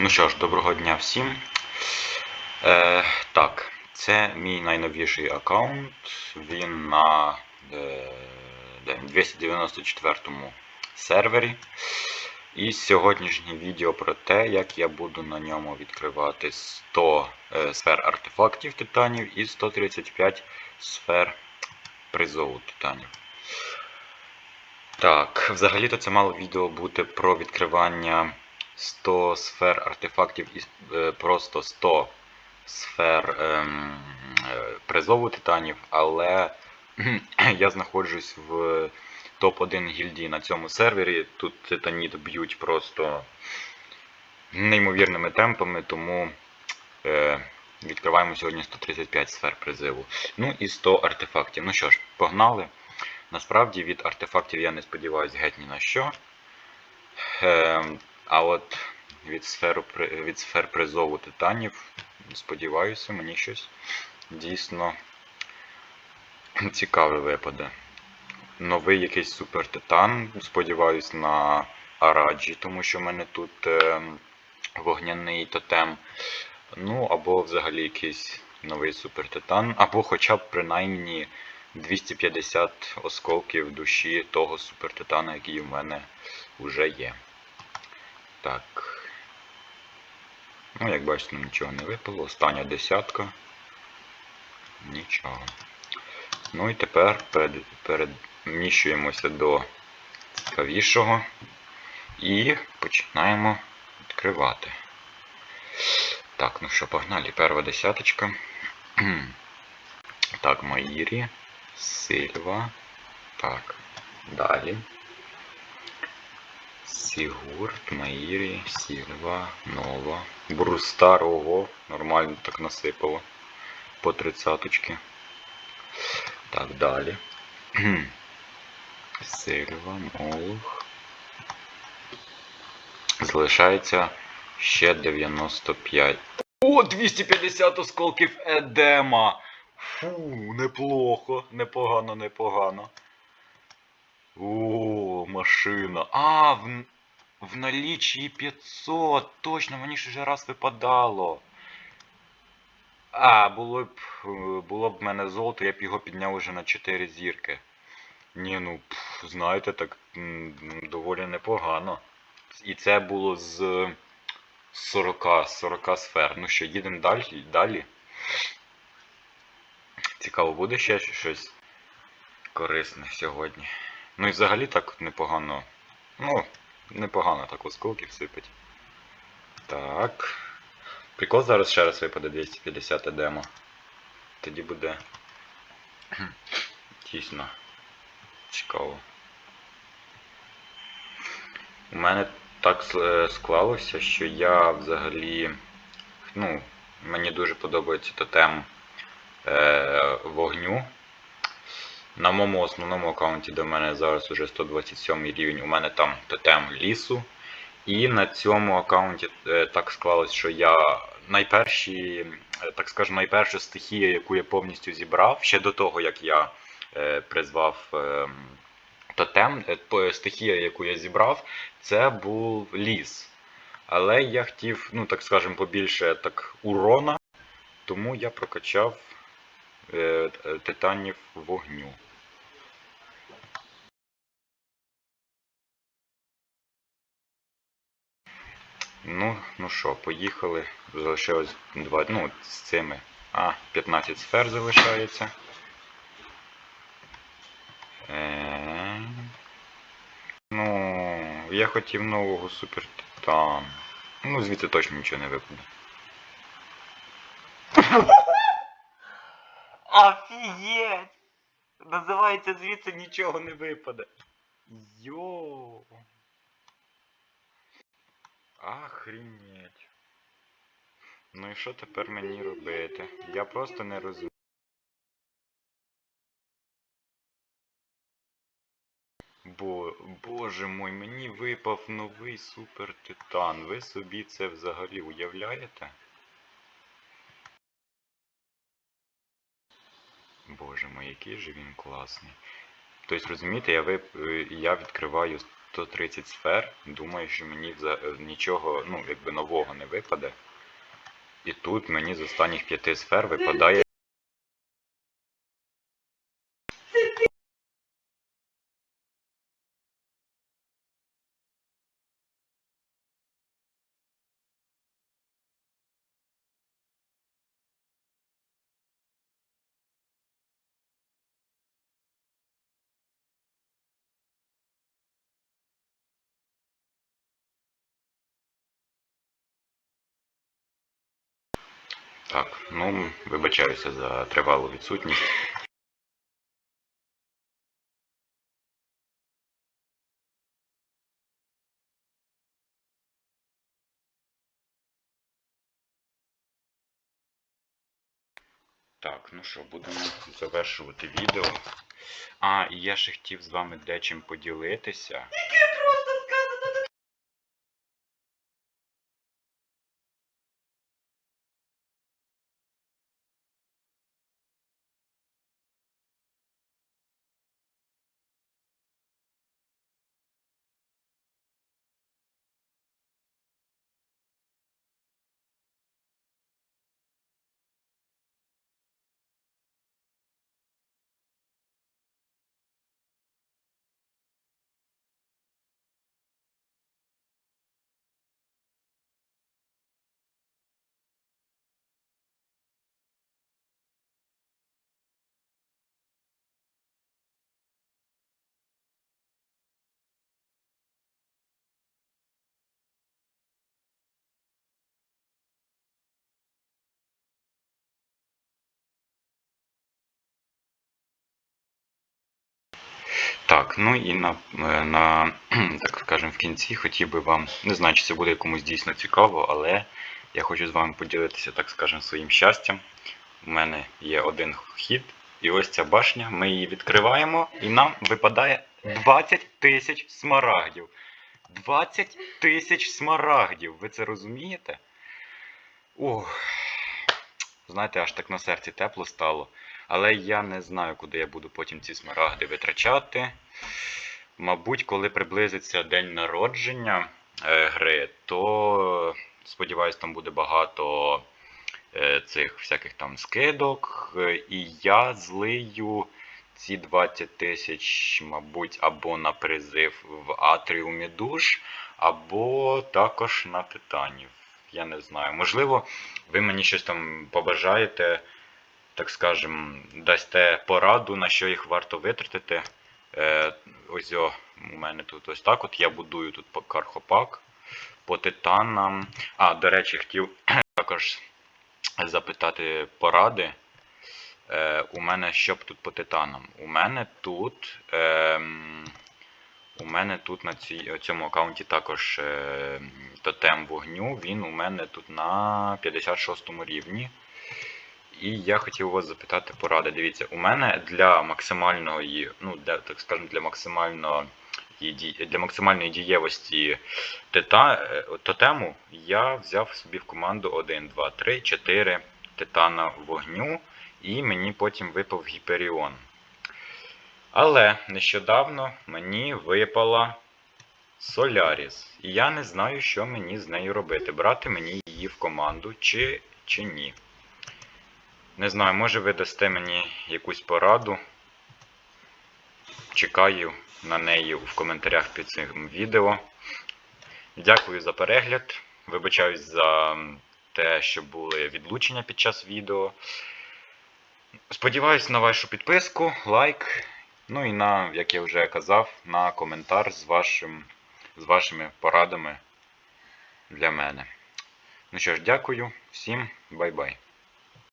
Ну що ж, доброго дня всім. Е, так, це мій найновіший аккаунт. Він на е, де, 294 сервері. І сьогоднішнє відео про те, як я буду на ньому відкривати 100 е, сфер артефактів титанів і 135 сфер призову титанів. Так, взагалі-то це мало відео бути про відкривання 100 сфер артефактів і е, просто 100 сфер ем, е, призову титанів, але я знаходжусь в топ-1 гільдії на цьому сервері. Тут титаніт б'ють просто неймовірними темпами, тому е, відкриваємо сьогодні 135 сфер призиву. Ну і 100 артефактів. Ну що ж, погнали. Насправді від артефактів я не сподіваюся геть ні на що. Е, а от від, сферу, від сфер призову титанів, сподіваюся, мені щось дійсно цікаве випаде. Новий якийсь супер титан, сподіваюсь, на Араджі, тому що в мене тут е, вогняний тотем. Ну, або взагалі якийсь новий супер титан, або хоча б принаймні 250 осколків душі того супер титана, який в мене вже є. Так. Ну, як бачите, нічого не випало. Остання десятка. Нічого. Ну і тепер переміщуємося до цікавішого і починаємо відкривати. Так, ну що, погнали. Перша десяточка. Так, Маїрі, Сильва. Так, далі. Сігурд, Маїрі, Сільва, Нова. Брустар, ого, нормально так насипало. По тридцяточки. Так, далі. Сильва, Молух. Залишається ще 95. О, 250 осколків Едема! Фу, неплохо, непогано, непогано. О, машина. А, в, в налічі 500. Точно, мені ж вже раз випадало. А, було б, було б в мене золото, я б його підняв уже на 4 зірки. Ні, ну, знаєте, так доволі непогано. І це було з 40, 40 сфер. Ну що, їдемо далі. далі. Цікаво, буде ще щось корисне сьогодні. Ну і взагалі так непогано. Ну, непогано так осколків сипить. Так. Прикол зараз ще раз випаде 250 демо. Тоді буде дійсно цікаво. У мене так е, склалося, що я взагалі. Ну, мені дуже подобається тотем е, вогню. На моєму основному аккаунті, де в мене зараз уже 127 рівень, у мене там тотем лісу. І на цьому аккаунті е, так склалось, що я найперші, е, так скажемо, найпершу стихію, яку я повністю зібрав, ще до того, як я е, призвав е, тотем, стихія, яку я зібрав, це був ліс. Але я хотів, ну так скажемо, побільше так урона, тому я прокачав титанів вогню. Ну, ну що, поїхали. Залишилось два, ну, з цими. А, 15 сфер залишається. Е, Ну, я хотів нового супер титан. Ну, звідти точно нічого не випаде. Офігеть! Називається звідси нічого не випаде. Йоу. Охренеть. Ну і що тепер мені робити? Я просто не розумію. Бо, боже мой, мені випав новий супер титан. Ви собі це взагалі уявляєте? Боже мой, який же він класний. Тобто, розумієте, я, вип... е, я відкриваю 130 сфер. Думаю, що мені нічого ну, якби нового не випаде. І тут мені з останніх п'яти сфер випадає. Так, ну, вибачаюся за тривалу відсутність. Так, ну що, будемо завершувати відео. А, і я ще хотів з вами дечим поділитися. Так, ну і на, е, на так скажемо, в кінці хотів би вам, не знаю, чи це буде комусь дійсно цікаво, але я хочу з вами поділитися, так скажемо, своїм щастям. У мене є один хід, і ось ця башня, ми її відкриваємо, і нам випадає 20 тисяч смарагдів. 20 тисяч смарагдів, ви це розумієте? Ох, знаєте, аж так на серці тепло стало. Але я не знаю, куди я буду потім ці смарагди витрачати. Мабуть, коли приблизиться день народження е, гри, то сподіваюсь, там буде багато е, цих всяких там скидок. е, І я злию ці 20 тисяч, мабуть, або на призив в Атріумі душ, або також на титанів. Я не знаю. Можливо, ви мені щось там побажаєте так скажем, дасте пораду, на що їх варто витратити. Е, ось о, у мене тут ось так. От я будую тут по- кархопак по титанам. А, до речі, хотів також запитати поради. Е, у мене що тут по титанам? У мене тут. Е, у мене тут на цій, цьому аккаунті також е, тотем вогню. Він у мене тут на 56 рівні. І я хотів вас запитати поради. Дивіться, у мене для максимальної, ну, для, так скажемо, для максимального для максимальної дієвості тита, е, тотему я взяв собі в команду 1, 2, 3, 4 титана вогню, і мені потім випав Гіперіон. Але нещодавно мені випала Соляріс. І я не знаю, що мені з нею робити. Брати мені її в команду чи, чи ні. Не знаю, може ви дасте мені якусь пораду. Чекаю на неї в коментарях під цим відео. Дякую за перегляд. Вибачаюсь за те, що були відлучення під час відео. Сподіваюсь на вашу підписку, лайк. Ну і на, як я вже казав, на коментар з, вашим, з вашими порадами для мене. Ну що ж, дякую, всім бай-бай.